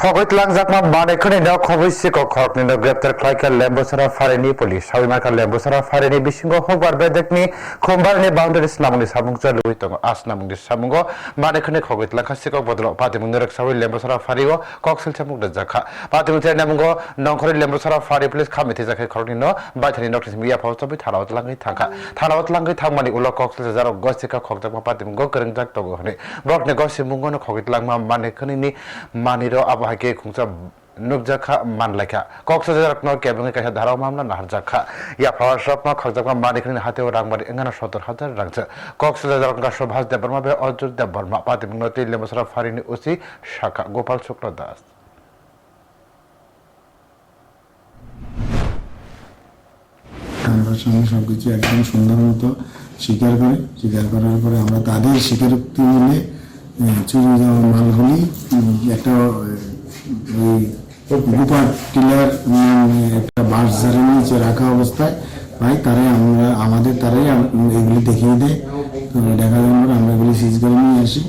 খগৈত লাংজাকমা মানেখনি ন খবৈসি ক খকনি ন গ্রেপ্তার খাইকা লেম্বসরা ফারেনি পুলিশ। সাবিমারকা লেম্বসরা ফারেনি বিসিঙ্গ হকবার বেদেকনি খমবারনি বাউন্ডারি স্নামুনি সামুং চ লুই তং আসনামুংনি সামুঙ্গ মানেখনি খগৈত লাংখাসি ক বদল পাতিমুং নরক সাবি লেম্বসরা ফারিও কক্সেল চামুক জাখা। পাতিমুং তে নামুঙ্গ নংখরি লেম্বসরা ফারি পুলিশ খামিতে জাখাই খরনি ন বাইথানি নকটিস মিয়া ফাউসবি থানাওত লাঙ্গি থাকা। থানাওত লাঙ্গি থাকমানি উল কক্সেল জারো গসিকা খকজাকমা পাতিমুং গকরেং জাক তগো হনি। ব্রকনে গসি মুঙ্গন খগৈত লাংমা মানেখনি ni maniro abahake khungsa nukjakha manlaikha Cox's Bazar ন কেবং কাছে ধারাও মামলা নাহার জাখা ইয়া পাওয়ার সব মা খকজাকমা মানিকনি হাতেও রাংবারি এঙ্গানা সত্তর হাজার রাংছে কক্সবাজার কা সুভাষ দেব বর্মা অর্জুন দেব বর্মা পাতিমুং নতি লেমসরা ফারিনি উসি শাখা গোপাল শুক্ল দাস সঙ্গে সব কিছু একদম সুন্দর মতো স্বীকার করে স্বীকার করার পরে আমরা তাদের স্বীকারোক্তি মিলে চুরি যাওয়া মালগুলি একটা ওই গুপার টিলার একটা বাঁশ ঝাড়ের নিচে রাখা অবস্থায়। পাই তারাই আমরা, আমাদের তারাই এগুলি দেখিয়ে দেয়। তো দেখার জন্য আমরা এগুলি সিজ করে নিয়ে আসি।